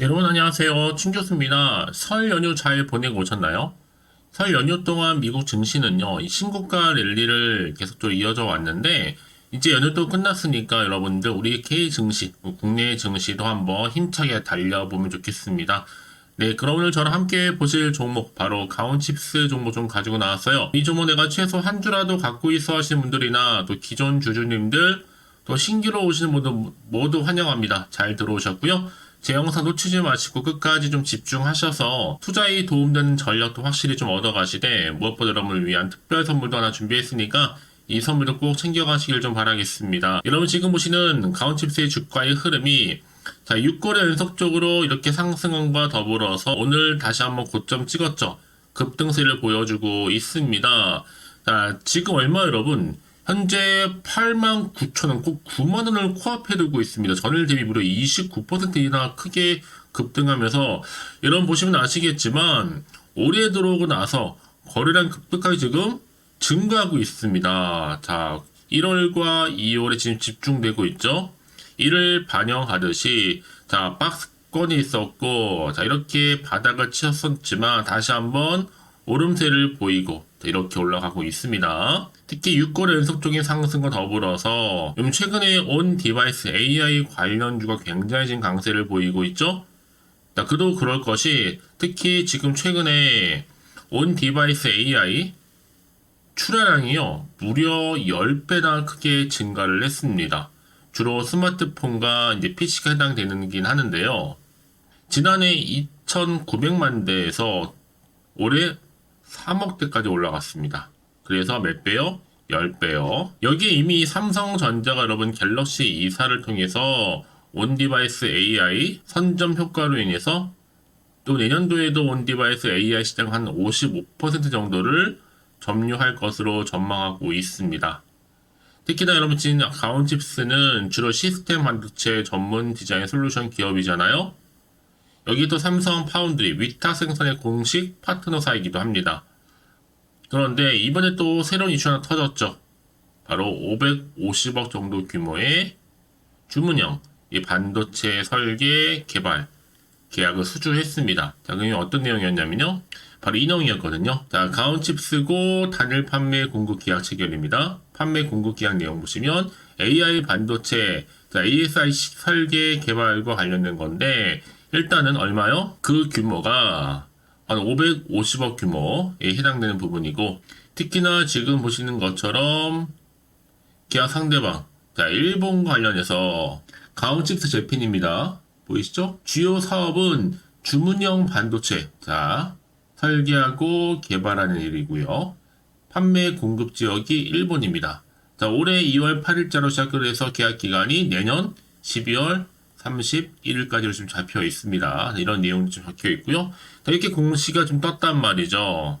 여러분 안녕하세요. 충교수입니다. 설 연휴 잘 보내고 오셨나요? 설 연휴 동안 미국 증시는요, 이 신고가 랠리를 계속적으로 이어져 왔는데, 이제 연휴도 끝났으니까 여러분들 우리 K 증시, 국내 증시도 한번 힘차게 달려보면 좋겠습니다. 네, 그럼 오늘 저랑 함께 보실 종목, 바로 가온칩스 종목 좀 가지고 나왔어요. 이 종목 내가 최소 한 주라도 갖고 있어 하시는 분들이나 또 기존 주주님들, 또 신규로 오시는 분들 모두 환영합니다. 잘 들어오셨고요. 제 영상 놓치지 마시고 끝까지 좀 집중하셔서 투자에 도움되는 전략도 확실히 좀 얻어가시되 무엇보다 여러분을 위한 특별 선물도 하나 준비했으니까 이 선물도 꼭 챙겨가시길 좀 바라겠습니다. 여러분 지금 보시는 가온칩스의 주가의 흐름이 자 6거래 연속적으로 이렇게 상승함과 더불어서 오늘 다시 한번 고점 찍었죠. 급등세를 보여주고 있습니다. 자 지금 얼마 여러분? 현재 8만 9천 원, 꼭 9만 원을 코앞에 두고 있습니다. 전일 대비 무려 29%이나 크게 급등하면서 여러분 보시면 아시겠지만 올해 들어오고 나서 거래량 급격하게 지금 증가하고 있습니다. 자, 1월과 2월에 지금 집중되고 있죠. 이를 반영하듯이 자 박스권이 있었고 자 이렇게 바닥을 치셨었지만 다시 한번 오름세를 보이고 이렇게 올라가고 있습니다. 특히 6거래 연속 적인 상승과 더불어서 요즘 최근에 온 디바이스 AI 관련주가 굉장히 지금 강세를 보이고 있죠. 자, 그도 그럴 것이 특히 지금 최근에 온 디바이스 AI 출하량이요 무려 10배나 크게 증가를 했습니다. 주로 스마트폰과 이제 PC가 해당되는긴 하는데요. 지난해 2,900만 대에서 올해 3억 대까지 올라갔습니다. 그래서 몇 배요? 10배요. 여기에 이미 삼성전자가 여러분 갤럭시 2사를 통해서 온디바이스 AI 선점 효과로 인해서 또 내년도에도 온디바이스 AI 시장 한 55% 정도를 점유할 것으로 전망하고 있습니다. 특히나 여러분 지금 가온칩스는 주로 시스템 반도체 전문 디자인 솔루션 기업이잖아요. 여기도 삼성 파운드리 위탁 생산의 공식 파트너사이기도 합니다. 그런데 이번에 또 새로운 이슈 하나 터졌죠. 바로 550억 정도 규모의 주문형 이 반도체 설계 개발 계약을 수주했습니다. 자, 그게 어떤 내용이었냐면요. 바로 이 내용이었거든요. 자, 가온칩스고 단일 판매 공급 계약 체결입니다. 판매 공급 계약 내용 보시면 AI 반도체, 자, ASI 설계 개발과 관련된 건데 일단은 얼마요? 그 규모가 한 550억 규모에 해당되는 부분이고 특히나 지금 보시는 것처럼 계약 상대방 자 일본 관련해서 가온칩스 제핀입니다. 보이시죠? 주요 사업은 주문형 반도체 자 설계하고 개발하는 일이고요. 판매 공급 지역이 일본입니다. 자 올해 2월 8일자로 시작을 해서 계약 기간이 내년 12월 31일까지로 지금 잡혀 있습니다. 이런 내용이 좀 적혀 있고요. 자, 이렇게 공시가 좀 떴단 말이죠.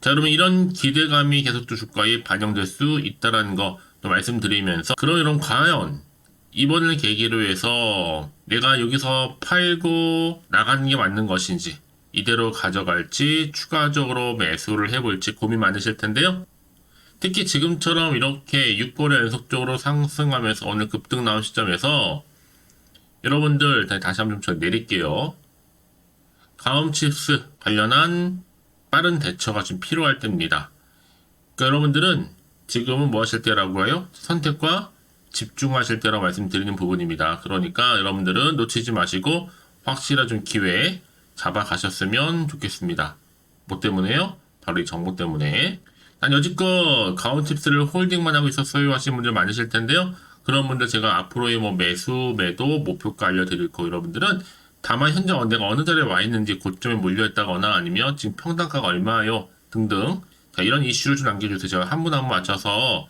자, 여러분 이런 기대감이 계속 또 주가에 반영될 수 있다라는 거 또 말씀드리면서 그럼 이런 과연 이번을 계기로 해서 내가 여기서 팔고 나가는 게 맞는 것인지 이대로 가져갈지 추가적으로 매수를 해볼지 고민 많으실 텐데요. 특히 지금처럼 이렇게 6거래 연속적으로 상승하면서 오늘 급등 나온 시점에서 여러분들 다시 한번 좀 내릴게요. 가음칩스 관련한 빠른 대처가 좀 필요할 때입니다. 그러니까 여러분들은 지금은 뭐 하실 때라고 해요? 선택과 집중하실 때라고 말씀드리는 부분입니다. 그러니까 여러분들은 놓치지 마시고 확실한 좀 기회 잡아가셨으면 좋겠습니다. 뭐 때문에요? 바로 이 정보 때문에. 난 여지껏 가온칩스를 홀딩만 하고 있었어요 하시는 분들 많으실 텐데요. 그런 분들 제가 앞으로의 뭐 매수, 매도, 목표가 알려드릴 거 여러분들은 다만 현재 내가 어느 자리에 와 있는지 고점에 몰려있다거나 아니면 지금 평단가가 얼마예요 등등 자, 이런 이슈를 좀 남겨주세요. 제가 한 분 한 분 맞춰서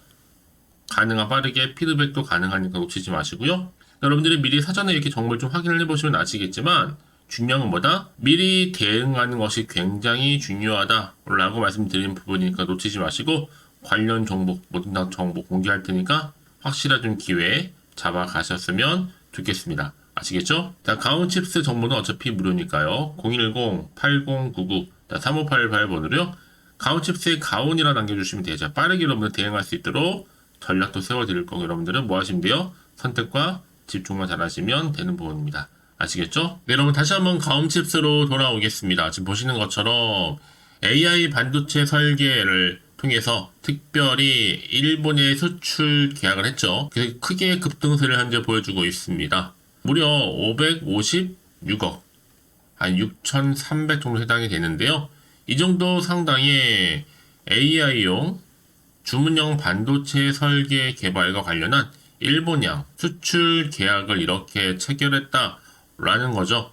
가능한 빠르게 피드백도 가능하니까 놓치지 마시고요. 여러분들이 미리 사전에 이렇게 정보를 좀 확인을 해보시면 아시겠지만 중요한 건 뭐다? 미리 대응하는 것이 굉장히 중요하다라고 말씀드리는 부분이니까 놓치지 마시고 관련 정보, 모든 다 정보 공개할 테니까 확실한 좀 기회 잡아가셨으면 좋겠습니다. 아시겠죠? 자, 가온칩스 정보는 어차피 무료니까요. 010-8099-3588번으로요. 가온칩스의 가온이라 남겨주시면 되죠. 빠르게 여러분들 대응할 수 있도록 전략도 세워드릴 거고 여러분들은 뭐 하시면 돼요? 선택과 집중만 잘하시면 되는 부분입니다. 아시겠죠? 네, 여러분 다시 한번 가움칩스로 돌아오겠습니다. 지금 보시는 것처럼 AI 반도체 설계를 통해서 특별히 일본에 수출 계약을 했죠. 그래서 크게 급등세를 현재 보여주고 있습니다. 무려 556억, 한 6,300 정도 해당이 되는데요. 이 정도 상당의 AI용 주문형 반도체 설계 개발과 관련한 일본양 수출 계약을 이렇게 체결했다 라는 거죠.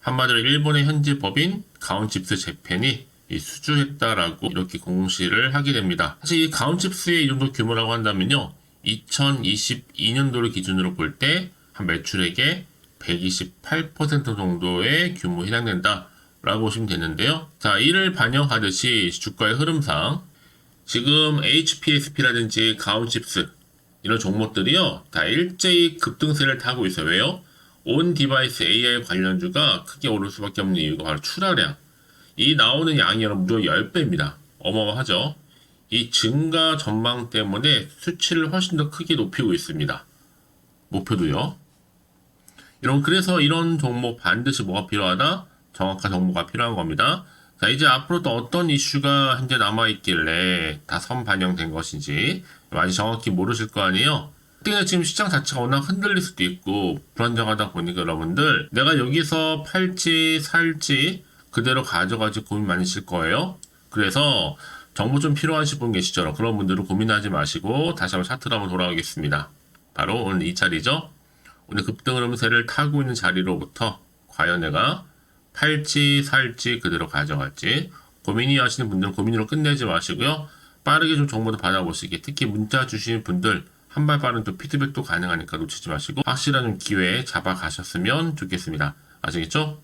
한마디로 일본의 현지 법인 가온칩스 재팬이 이 수주했다라고 이렇게 공시를 하게 됩니다. 사실 이 가온칩스의 이 정도 규모라고 한다면요. 2022년도를 기준으로 볼 때 한 매출액의 128% 정도의 규모에 해당된다 라고 보시면 되는데요. 자, 이를 반영하듯이 주가의 흐름상 지금 HPSP라든지 가온칩스 이런 종목들이요 다 일제히 급등세를 타고 있어요. 왜요? 온 디바이스 AI 관련주가 크게 오를 수밖에 없는 이유가 바로 출하량. 이 나오는 양이 무려 10배입니다. 어마어마하죠? 이 증가 전망 때문에 수치를 훨씬 더 크게 높이고 있습니다. 목표도요. 여러분 그래서 이런 종목 반드시 뭐가 필요하다? 정확한 정보가 필요한 겁니다. 자 이제 앞으로 또 어떤 이슈가 현재 남아 있길래 다 선 반영된 것인지 많이 정확히 모르실 거 아니에요? 그때는 지금 시장 자체가 워낙 흔들릴 수도 있고 불안정하다 보니까 여러분들 내가 여기서 팔지 살지 그대로 가져가지 고민 많으실 거예요. 그래서 정보 좀 필요하신 분 계시죠? 그런 분들은 고민하지 마시고 다시 한번 차트로 한번 돌아오겠습니다. 바로 오늘 이 자리죠. 오늘 급등 흐름세를 타고 있는 자리로부터 과연 내가 팔지 살지 그대로 가져갈지 고민이 하시는 분들은 고민으로 끝내지 마시고요. 빠르게 좀 정보도 받아보시기 특히 문자 주시는 분들 한 발 빠른 또 피드백도 가능하니까 놓치지 마시고 확실한 좀 기회에 잡아가셨으면 좋겠습니다. 아시겠죠?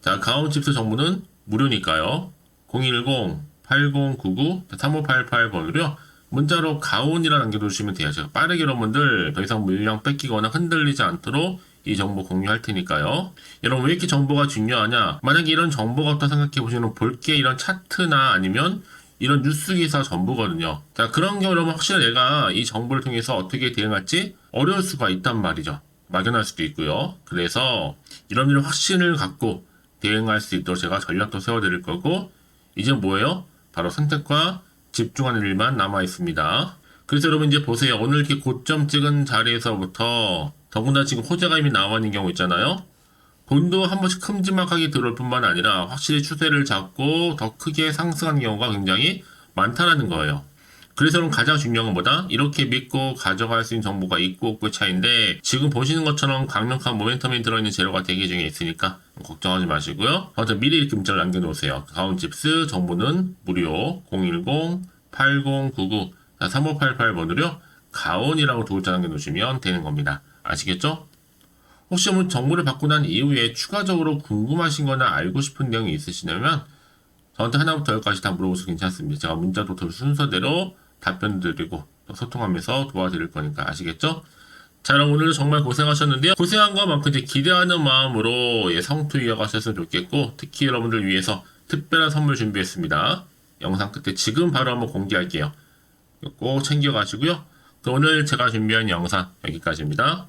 자, 가온칩스 정보는 무료니까요. 010-8099-3588번으로요. 문자로 가온이라 남겨두시면 돼요. 제가 빠르게 여러분들 더 이상 물량 뺏기거나 흔들리지 않도록 이 정보 공유할 테니까요. 여러분 왜 이렇게 정보가 중요하냐? 만약에 이런 정보가 없다 생각해 보시면 볼게 이런 차트나 아니면 이런 뉴스 기사 전부거든요. 자 그런 경우 여러분 확실히 내가 이 정보를 통해서 어떻게 대응할지 어려울 수가 있단 말이죠. 막연할 수도 있고요. 그래서 이런 이런 확신을 갖고 대응할 수 있도록 제가 전략도 세워드릴 거고 이제 뭐예요? 바로 선택과 집중하는 일만 남아 있습니다. 그래서 여러분 이제 보세요. 오늘 이렇게 고점 찍은 자리에서부터 더군다나 지금 호재가 이미 나와 있는 경우 있잖아요. 돈도 한 번씩 큼지막하게 들어올 뿐만 아니라 확실히 추세를 잡고 더 크게 상승하는 경우가 굉장히 많다라는 거예요. 그래서 가장 중요한 건 뭐다? 이렇게 믿고 가져갈 수 있는 정보가 있고 없고의 차이인데 지금 보시는 것처럼 강력한 모멘텀이 들어있는 재료가 대기 중에 있으니까 걱정하지 마시고요. 아무튼 미리 이렇게 문자를 남겨놓으세요. 가온집스 정보는 무료 010-8099-3588번으로요. 가온이라고 두 글자 남겨놓으시면 되는 겁니다. 아시겠죠? 혹시 뭐 정보를 받고 난 이후에 추가적으로 궁금하신 거나 알고 싶은 내용이 있으시냐면 저한테 하나부터 열까지 다 물어보셔도 괜찮습니다. 제가 문자도 그 순서대로 답변 드리고 또 소통하면서 도와드릴 거니까 아시겠죠? 자, 그럼 오늘도 정말 고생하셨는데요. 고생한 것만큼 이제 기대하는 마음으로 예, 성투 이어가셨으면 좋겠고 특히 여러분들 위해서 특별한 선물 준비했습니다. 영상 끝에 지금 바로 한번 공개할게요. 꼭 챙겨가시고요. 오늘 제가 준비한 영상 여기까지입니다.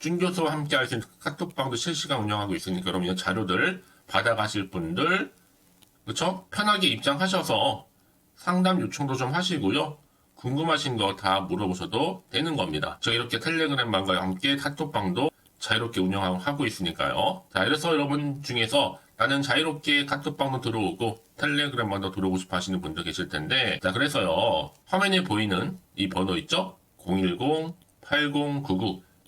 준 교수와 함께 있는 카톡방도 실시간 운영하고 있으니까 여러분 이 자료들 받아가실 분들 그쵸? 편하게 입장하셔서 상담 요청도 좀 하시고요. 궁금하신 거 다 물어보셔도 되는 겁니다. 제가 이렇게 텔레그램방과 함께 카톡방도 자유롭게 운영하고 있으니까요. 자, 그래서 여러분 중에서 나는 자유롭게 카톡방도 들어오고 텔레그램방도 들어오고 싶어 하시는 분들 계실 텐데, 자, 그래서요. 화면에 보이는 이 번호 있죠? 010-8099,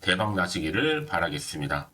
대박 나시기를 바라겠습니다.